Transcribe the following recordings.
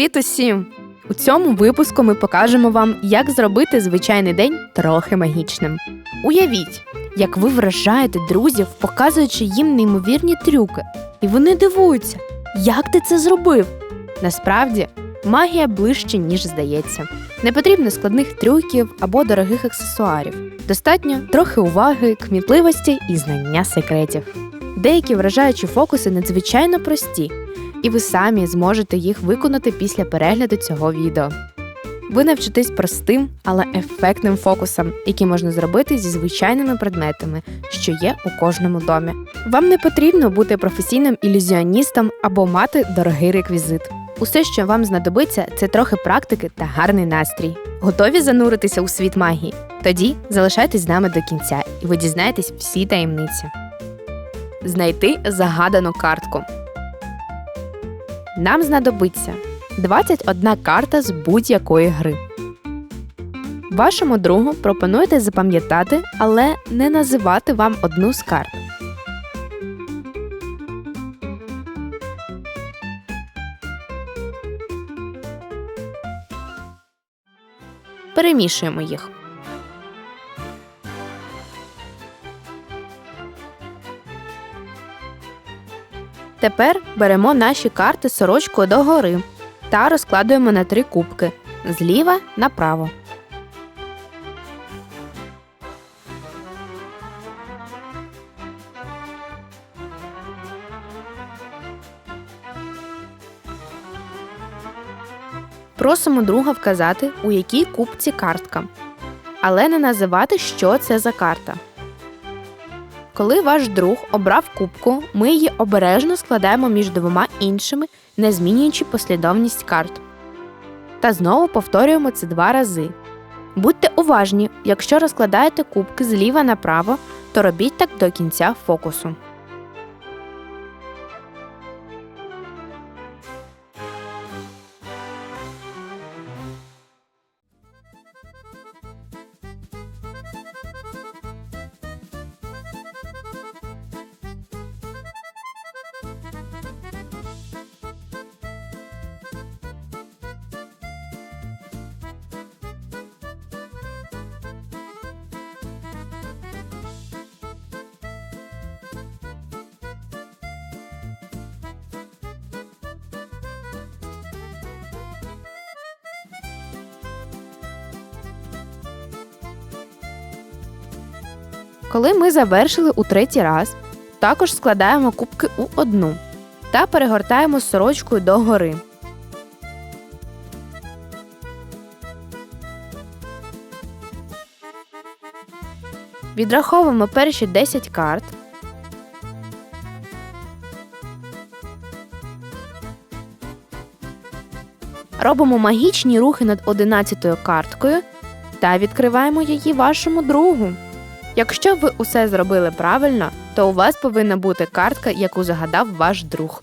Привіт усім! У цьому випуску ми покажемо вам, як зробити звичайний день трохи магічним. Уявіть, як ви вражаєте друзів, показуючи їм неймовірні трюки, і вони дивуються, як ти це зробив. Насправді, магія ближче, ніж здається. Не потрібно складних трюків або дорогих аксесуарів. Достатньо трохи уваги, кмітливості і знання секретів. Деякі вражаючі фокуси надзвичайно прості, і ви самі зможете їх виконати після перегляду цього відео. Ви навчитесь простим, але ефектним фокусам, які можна зробити зі звичайними предметами, що є у кожному домі. Вам не потрібно бути професійним ілюзіоністом або мати дорогий реквізит. Усе, що вам знадобиться, це трохи практики та гарний настрій. Готові зануритися у світ магії? Тоді залишайтесь з нами до кінця, і ви дізнаєтесь всі таємниці. Знайти загадану картку. Нам знадобиться 21 карта з будь-якої гри. Вашому другу пропонуєте запам'ятати, але не називати вам одну з карт. Перемішуємо їх. Тепер беремо наші карти сорочкою догори та розкладуємо на три кубки зліва направо. Просимо друга вказати, у якій кубці картка, але не називати, що це за карта. Коли ваш друг обрав кубку, ми її обережно складаємо між двома іншими, не змінюючи послідовність карт. Та знову повторюємо це два рази. Будьте уважні, якщо розкладаєте кубки зліва направо, то робіть так до кінця фокусу. Коли ми завершили у третій раз, також складаємо кубки у одну та перегортаємо сорочкою догори. Відраховуємо перші 10 карт. Робимо магічні рухи над 11 карткою та відкриваємо її вашому другу. Якщо ви усе зробили правильно, то у вас повинна бути картка, яку загадав ваш друг.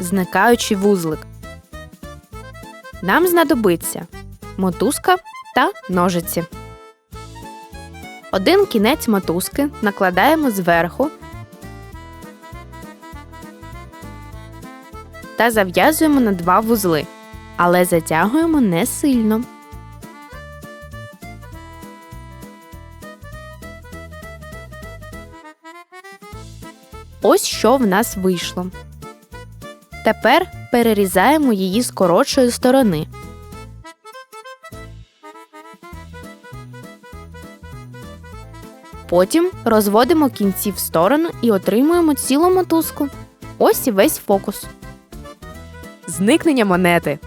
Зникаючий вузлик. Нам знадобиться мотузка та ножиці. Один кінець мотузки накладаємо зверху та зав'язуємо на два вузли, але затягуємо не сильно. Що в нас вийшло. Тепер перерізаємо її з коротшої сторони. Потім розводимо кінці в сторону і отримуємо цілу мотузку. Ось і весь фокус. Зникнення монети.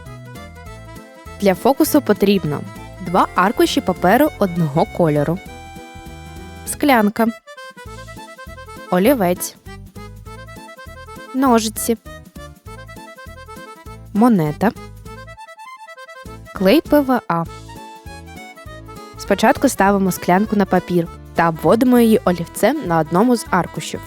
Для фокусу потрібно два аркуші паперу одного кольору, склянка, олівець, ножиці, монета, клей ПВА. Спочатку ставимо склянку на папір та обводимо її олівцем на одному з аркушів.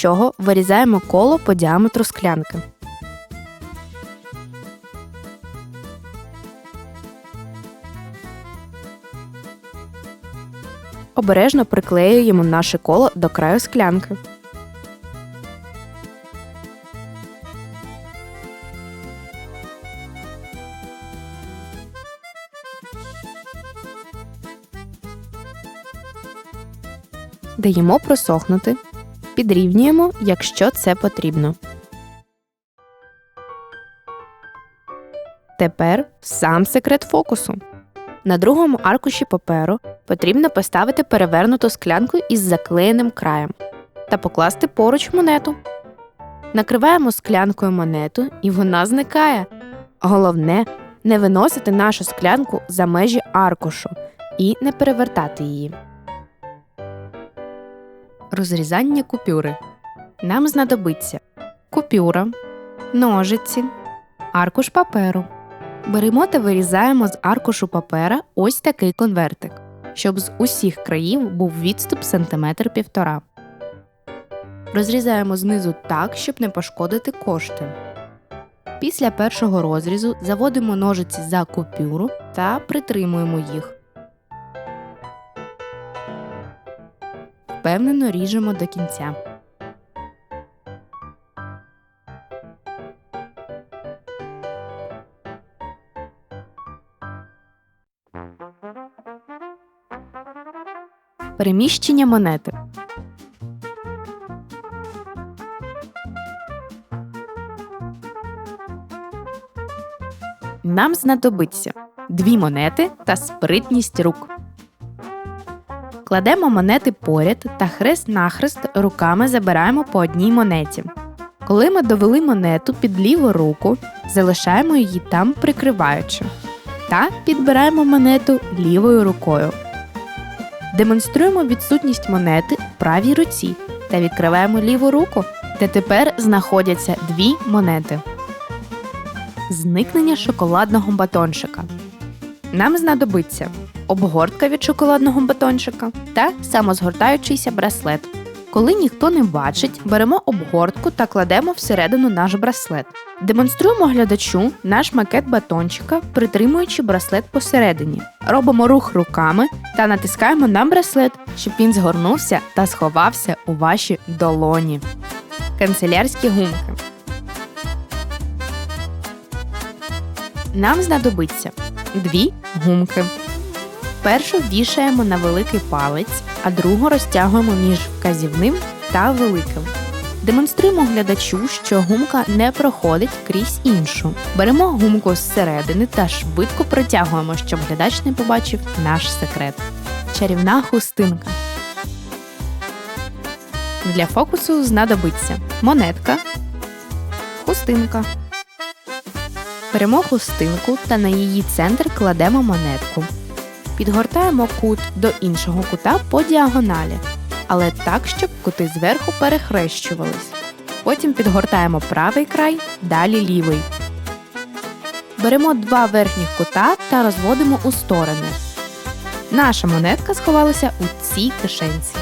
Чого вирізаємо коло по діаметру склянки. Обережно приклеюємо наше коло до краю склянки. Даємо просохнути, підрівнюємо, якщо це потрібно. Тепер сам секрет фокусу. На другому аркуші паперу потрібно поставити перевернуту склянку із заклеєним краєм та покласти поруч монету. Накриваємо склянкою монету, і вона зникає. Головне не виносити нашу склянку за межі аркушу і не перевертати її. Розрізання купюри. Нам знадобиться купюра, ножиці, аркуш паперу. Беремо та вирізаємо з аркушу папера ось такий конвертик, щоб з усіх країв був відступ сантиметр півтора. Розрізаємо знизу так, щоб не пошкодити кошти. Після першого розрізу заводимо ножиці за купюру та притримуємо їх. Впевнено ріжемо до кінця. Переміщення монети. Нам знадобиться дві монети та спритність рук. Кладемо монети поряд та хрест-нахрест руками забираємо по одній монеті. Коли ми довели монету під ліву руку, залишаємо її там прикриваючи. Та підбираємо монету лівою рукою. Демонструємо відсутність монети в правій руці та відкриваємо ліву руку, де тепер знаходяться дві монети. Зникнення шоколадного батончика. Нам знадобиться обгортка від шоколадного батончика та самозгортаючийся браслет. Коли ніхто не бачить, беремо обгортку та кладемо всередину наш браслет. Демонструємо глядачу наш макет батончика, притримуючи браслет посередині. Робимо рух руками та натискаємо на браслет, щоб він згорнувся та сховався у ваші долоні. Канцелярські гумки. Нам знадобиться дві гумки. Першу вішаємо на великий палець, а другу розтягуємо між вказівним та великим. Демонструємо глядачу, що гумка не проходить крізь іншу. Беремо гумку зсередини та швидко протягуємо, щоб глядач не побачив наш секрет. Чарівна хустинка. Для фокусу знадобиться монетка, хустинка. Беремо хустинку та на її центр кладемо монетку. Підгортаємо кут до іншого кута по діагоналі, але так, щоб кути зверху перехрещувались. Потім підгортаємо правий край, далі лівий. Беремо два верхніх кута та розводимо у сторони. Наша монетка сховалася у цій кишенці.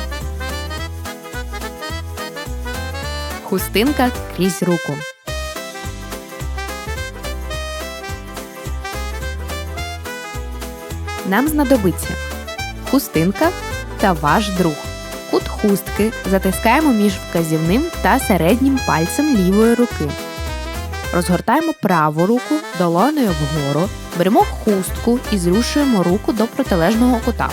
Хустинка крізь руку. Нам знадобиться хустинка та ваш друг. Кут хустки затискаємо між вказівним та середнім пальцем лівої руки. Розгортаємо праву руку долонею вгору, беремо хустку і зрушуємо руку до протилежного кута.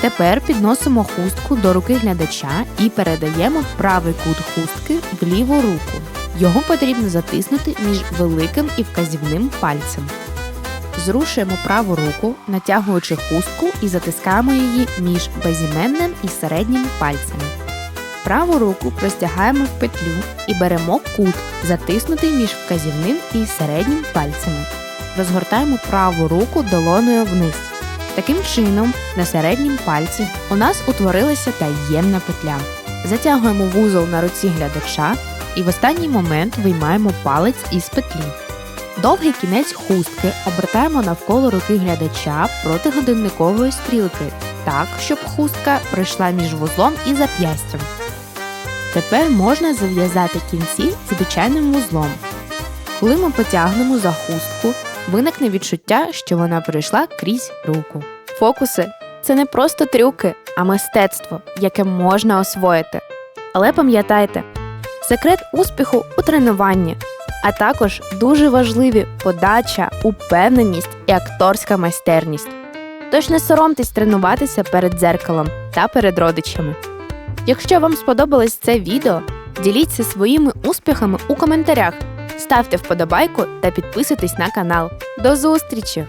Тепер підносимо хустку до руки глядача і передаємо правий кут хустки в ліву руку. Його потрібно затиснути між великим і вказівним пальцем. Зрушуємо праву руку, натягуючи хустку і затискаємо її між безіменним і середнім пальцями. Праву руку простягаємо в петлю і беремо кут, затиснутий між вказівним і середнім пальцями. Розгортаємо праву руку долоною вниз. Таким чином, на середнім пальці у нас утворилася таємна петля. Затягуємо вузол на руці глядача і в останній момент виймаємо палець із петлі. Довгий кінець хустки обертаємо навколо руки глядача проти годинникової стрілки, так, щоб хустка пройшла між вузлом і зап'ястям. Тепер можна зав'язати кінці звичайним вузлом. Коли ми потягнемо за хустку, виникне відчуття, що вона пройшла крізь руку. Фокуси це не просто трюки, а мистецтво, яке можна освоїти. Але пам'ятайте, секрет успіху у тренуванні, а також дуже важливі подача, упевненість і акторська майстерність. Тож не соромтесь тренуватися перед дзеркалом та перед родичами. Якщо вам сподобалось це відео, діліться своїми успіхами у коментарях, ставте вподобайку та підписуйтесь на канал. До зустрічі!